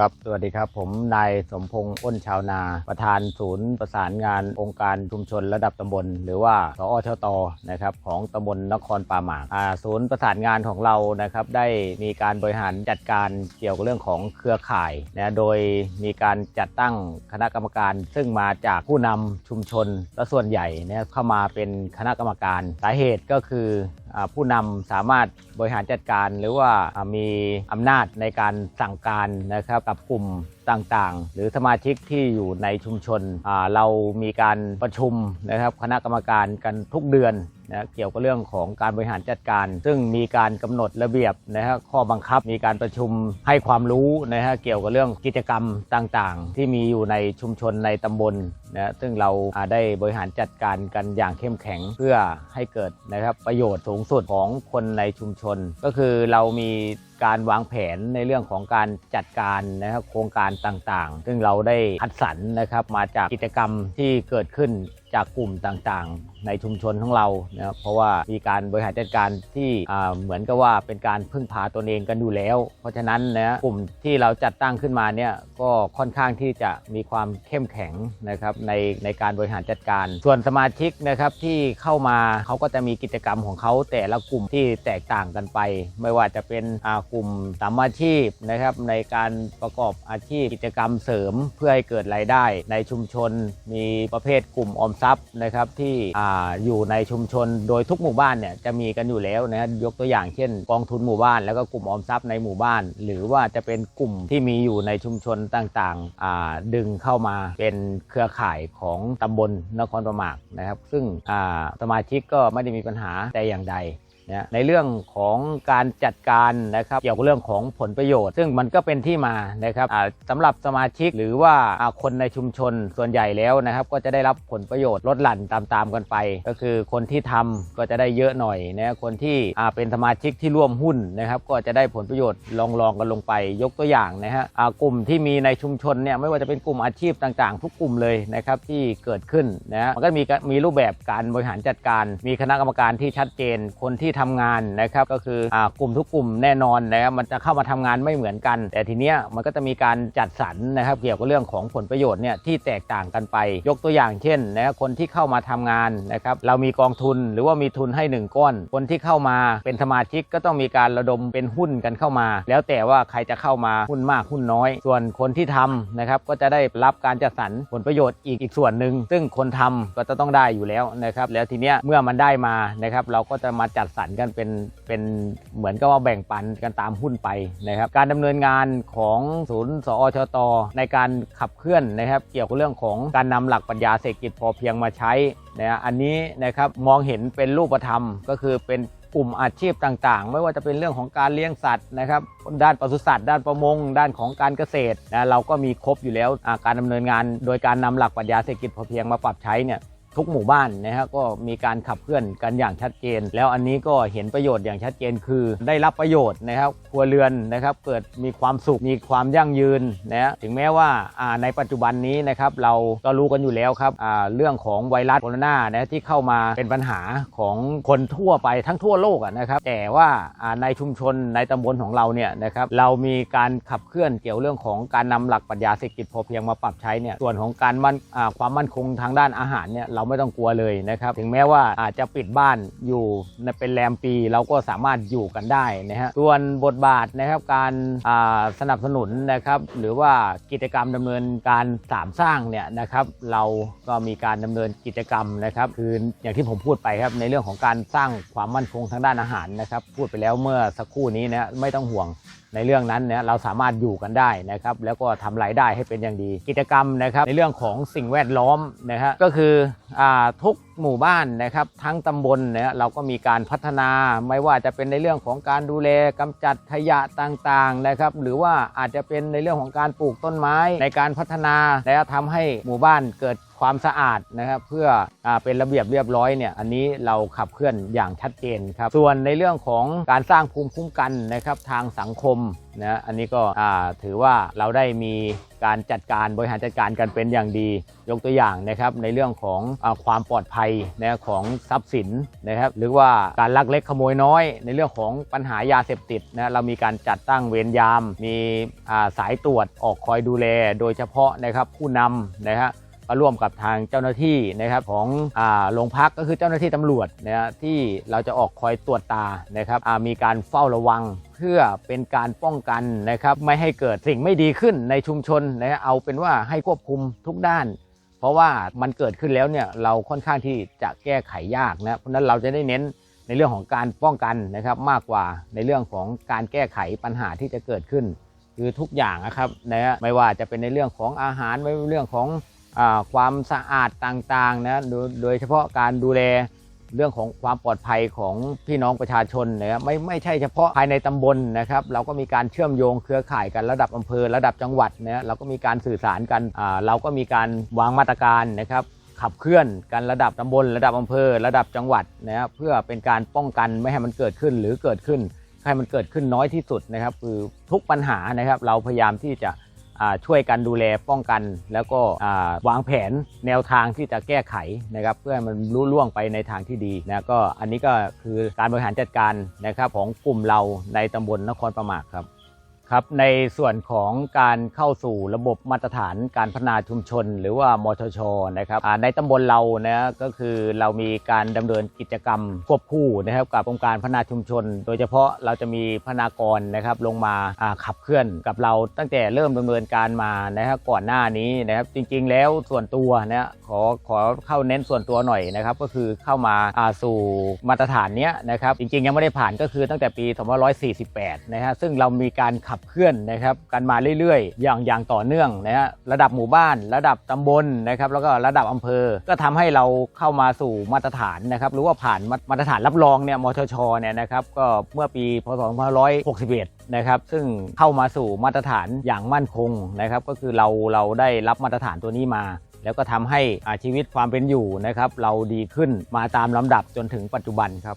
ครับ สวัสดีครับ ผมนายสมพงษ์อ้นชาวนา ประธานศูนย์ประสานงานองค์การชุมชนระดับตำบล หรือว่าสอชตนะครับ ของตำบลนครป่าหมากศูนย์ประสานงานของเรานะครับได้มีการบริหารจัดการเกี่ยวกับเรื่องของเครือข่ายนะโดยมีการจัดตั้งคณะกรรมการ ซึ่งมาจากผู้นำชุมชนและส่วนใหญ่นะเข้ามาเป็นคณะกรรมการสาเหตุก็คือ ผู้นำสามารถบริหารจัดการหรือว่ามีอำนาจในการสั่งการนะครับกับกลุ่มต่างๆ หรือสมาชิกที่อยู่ในชุมชน เรามีการประชุมนะครับคณะกรรมการกันทุกเดือน นะเกี่ยวกับเรื่องของการบริหารจัดการ ซึ่งมีการกำหนดระเบียบนะฮะข้อบังคับมีการประชุมให้ความรู้นะฮะเกี่ยวกับเรื่องกิจกรรมต่างๆ ที่มีอยู่ในชุมชนในตำบลนะซึ่งเราอ่าได้บริหารจัดการกันอย่างเข้มแข็งเพื่อให้เกิดนะครับประโยชน์สูงสุดของคนในชุมชน ก็คือเรามีการวางแผนในเรื่องของการจัดการนะครับโครงการต่างๆ ซึ่งเราได้คัดสรรนะครับมาจากกิจกรรมที่เกิดขึ้น จากกลุ่มต่างๆ ในชุมชนของเรานะเพราะว่ามีการบริหารจัดการที่เหมือนกับว่าเป็นการพึ่งพาตนเองกันอยู่แล้ว เพราะฉะนั้นนะกลุ่มที่เราจัดตั้งขึ้นมาเนี่ยก็ค่อนข้างที่จะมีความเข้มแข็งนะครับในในการบริหารจัดการ ส่วนสมาชิกนะครับที่เข้ามาเขาก็จะมีกิจกรรมของเขาแต่ละกลุ่มที่แตกต่างกันไป ไม่ว่าจะเป็นกลุ่มสามอาชีพนะครับในการประกอบอาชีพกิจกรรมเสริมเพื่อให้เกิดรายได้ ในชุมชนมีประเภทกลุ่มออมทรัพย์นะครับที่ออยู่ในชุมชนโดยทุกหมู่บ้านเนี่ยจะมีกันอยู่แล้วนะยกตัวอย่างเช่น กองทุนหมู่บ้าน แล้วก็กลุ่มออมทรัพย์ในหมู่บ้าน หรือว่าจะเป็นกลุ่มที่มีอยู่ในชุมชนต่างๆดึงเข้ามาเป็นเครือข่ายของตำบลนครประมากนะครับ ซึ่งสมาชิกก็ไม่ได้มีปัญหาแต่อย่างใด นะในเรื่องของการจัดการนะครับเกี่ยวกับเรื่องของผลประโยชน์ ซึ่งมันก็เป็นที่มานะครับสำหรับสมาชิกหรือว่าคนในชุมชนส่วนใหญ่แล้วนะครับ ก็จะได้รับผลประโยชน์ลดหลั่นตามๆกันไป ก็คือคนที่ทำก็จะได้เยอะหน่อยนะคนที่เป็นสมาชิกที่ร่วมหุ้นนะครับ ก็จะได้ผลประโยชน์ลองๆกันลงไป ยกตัวอย่างนะฮะกลุ่มที่มีในชุมชนเนี่ยไม่ว่าจะเป็นกลุ่มอาชีพต่างๆ ทุกกลุ่มเลยนะครับที่เกิดขึ้นนะมันก็มีมีรูปแบบการบริหารจัดการ มีคณะกรรมการที่ชัดเจนคนที่ทำงานนะครับก็คืออกลุ่มทุกกลุ่มแน่นอนนะครับมันจะเข้ามาทำงานไม่เหมือนกัน แต่ทีเนี้ยมันก็จะมีการจัดสรรนะครับเกี่ยวกับเรื่องของผลประโยชน์เนี่ยที่แตกต่างกันไป ยกตัวอย่างเช่นนะครับคนที่เข้ามาทำงานนะครับเรามีกองทุนหรือว่ามีทุนให้หนึ่งก้อน คนที่เข้ามาเป็นสมาชิกก็ต้องมีการระดมเป็นหุ้นกันเข้ามา แล้วแต่ว่าใครจะเข้ามาหุ้นมากหุ้นน้อย ส่วนคนที่ทำนะครับก็จะได้รับการจัดสรรผลประโยชน์อีกอีกส่วนหนึ่งซึ่งคนทำก็จะต้องได้อยู่แล้วนะครับแล้วทีเนี้ยเมื่อมันได้มานะครับเราก็จะมาจัดสรรกันเป็นเป็นเหมือนกับว่าแบ่งปันกันตามหุ้นไปนะครับ การดำเนินงานของศูนย์สอชต ในการขับเคลื่อนนะครับ เกี่ยวกับเรื่องของการนำหลักปรัชญาเศรษฐกิจพอเพียงมาใช้นะอันนี้นะครับมองเห็นเป็นรูปธรรมก็คือเป็นกลุ่มอาชีพต่างๆ ไม่ว่าจะเป็นเรื่องของการเลี้ยงสัตว์นะครับ ด้านปศุสัตว์ ด้านประมง ด้านของการเกษตรนะเราก็มีครบอยู่แล้วการดำเนินงาน โดยการนำหลักปรัชญาเศรษฐกิจพอเพียงมาปรับใช้เนี่ย ทุกหมู่บ้านนะฮะก็มีการขับเคลื่อนกันอย่างชัดเจน แล้วอันนี้ก็เห็นประโยชน์อย่างชัดเจนคือ ได้รับประโยชน์นะครับครัวเรือนนะครับเกิดมีความสุขมีความยั่งยืนนะถึงแม้ว่าในปัจจุบันนี้นะครับเราก็รู้กันอยู่แล้วครับเรื่องของไวรัสโคโรนานะที่เข้ามาเป็นปัญหาของคนทั่วไปทั้งทั่วโลกนะครับแต่ว่าในชุมชนในตำบลของเราเนี่ยนะครับเรามีการขับเคลื่อนเกี่ยวเรื่องของการนำหลักปรัชญาเศรษฐกิจพอเพียงมาปรับใช้เนี่ยส่วนของการมั่นความมั่นคงทางด้านอาหารเนี่ยเราไม่ต้องกลัวเลยนะครับ ถึงแม้ว่าอาจจะปิดบ้านอยู่เป็นแรมปีเราก็สามารถอยู่กันได้นะฮะส่วนบทบาทนะครับการสนับสนุนนะครับ หรือว่ากิจกรรมดำเนินการสามสร้างเนี่ยนะครับเราก็มีการดำเนินกิจกรรมนะครับ คืออย่างที่ผมพูดไปครับในเรื่องของการสร้างความมั่นคงทางด้านอาหารนะครับ พูดไปแล้วเมื่อสักครู่นี้นะไม่ต้องห่วง ในเรื่องนั้นเนี่ยเราสามารถอยู่กันได้นะครับแล้วก็ทำรายได้ให้เป็นอย่างดี กิจกรรมนะครับในเรื่องของสิ่งแวดล้อมนะฮะก็คืออทุกหมู่บ้านนะครับทั้งตำบลเนี่ยเราก็มีการพัฒนาไม่ว่าจะเป็นในเรื่องของการดูแลกำจัดขยะต่างๆนะครับหรือว่าอาจจะเป็นในเรื่องของการปลูกต้นไม้ในการพัฒนาและทำให้หมู่บ้านเกิดความสะอาดนะครับเพื่ออเป็นระเบียบเรียบร้อยเนี่ยอันนี้เราขับเคลื่อนอย่างชัดเจนครับส่วนในเรื่องของการสร้างภูมิคุ้มกันนะครับทางสังคมนะอันนี้ก็ถือว่าเราได้มีการจัดการบริหารจัดการกันเป็นอย่างดี ยกตัวอย่างนะครับในเรื่องของอความปลอดภัยนะของทรัพย์สินนะครับหรือว่าการลักเล็กขโมยน้อย ในเรื่องของปัญหายาเสพติดนะเรามีการจัดตั้งเวรยาม มีสายตรวจออกคอยดูแล โดยเฉพาะนะครับผู้นำนะฮะ ก็ร่วมกับทางเจ้าหน้าที่นะครับของอ่าโรงพักก็คือเจ้าหน้าที่ตำรวจนะฮะที่เราจะออกคอยตรวจตานะครับอ่ามีการเฝ้าระวังเพื่อเป็นการป้องกันนะครับไม่ให้เกิดสิ่งไม่ดีขึ้นในชุมชนนะฮะเอาเป็นว่าให้ควบคุมทุกด้าน เพราะว่ามันเกิดขึ้นแล้วเนี่ยเราค่อนข้างที่จะแก้ไขยากนะเพราะนั้นเราจะได้เน้นในเรื่องของการป้องกันนะครับมากกว่าในเรื่องของการแก้ไขปัญหาที่จะเกิดขึ้น คือทุกอย่างนะครับนะฮะไม่ว่าจะเป็นในเรื่องของอาหารไม่ว่าเรื่องของ ความสะอาดต่างๆนะโดยเฉพาะการดูแลเรื่องของความปลอดภัยของพี่น้องประชาชนนะครับไม่ไม่ใช่เฉพาะภายในตำบลนะครับ เราก็มีการเชื่อมโยงเครือข่ายกันระดับอำเภอระดับจังหวัดนะเราก็มีการสื่อสารกันเราก็มีการวางมาตรการนะครับขับเคลื่อนกันระดับตำบล ระดับอำเภอ ระดับจังหวัดนะครับเพื่อเป็นการป้องกันไม่ให้มันเกิดขึ้นหรือเกิดขึ้นให้มันเกิดขึ้นน้อยที่สุดนะครับ คือทุกปัญหานะครับ เราพยายามที่จะ ช่วยกันดูแลป้องกัน แล้วก็วางแผนแนวทางที่จะแก้ไขนะครับเพื่อมันรุ่ล่วงไปในทางที่ดีนะก็อันนี้ก็คือการบริหารจัดการนะครับของกลุ่มเราในตำบลนครประมาทครับ ครับในส่วนของการเข้าสู่ระบบมาตรฐานการพัฒนาชุมชน หรือว่ามชชนะครับในตำบลเรานะก็คือเรามีการดำเนินกิจกรรมควบคู่นะครับกับองค์การพัฒนาชุมชน โดยเฉพาะเราจะมีพนากรนะครับลงมาขับเคลื่อนกับเราตั้งแต่เริ่มดำเนินการมานะครับก่อนหน้านี้นะครับจริงๆ แล้วส่วนตัวนะขอขอเข้าเน้นส่วนตัวหน่อยนะครับก็คือเข้ามาอ่าสู่มาตรฐานเนี้ยนะครับจริงๆ ยังไม่ได้ผ่านก็คือตั้งแต่ปี 2548 นะฮะซึ่งเรามีการขับับเคลื่อนนะครับกันมาเรื่อยๆ อย่างอย่างต่อเนื่องนะฮะระดับหมู่บ้าน ระดับตำบลนะครับแล้วก็ระดับอำเภอ ก็ทำให้เราเข้ามาสู่มาตรฐานนะครับหรือว่าผ่านมาตรฐานรับรองเนี่ยมชชเนี่ยนะครับก็เมื่อปีพศ2561นะครับซึ่งเข้ามาสู่มาตรฐานอย่างมั่นคงนะครับก็คือเราเราได้รับมาตรฐานตัวนี้มาแล้วก็ทำให้อาชีวิตความเป็นอยู่นะครับ เราดีขึ้นมาตามลำดับจนถึงปัจจุบันครับ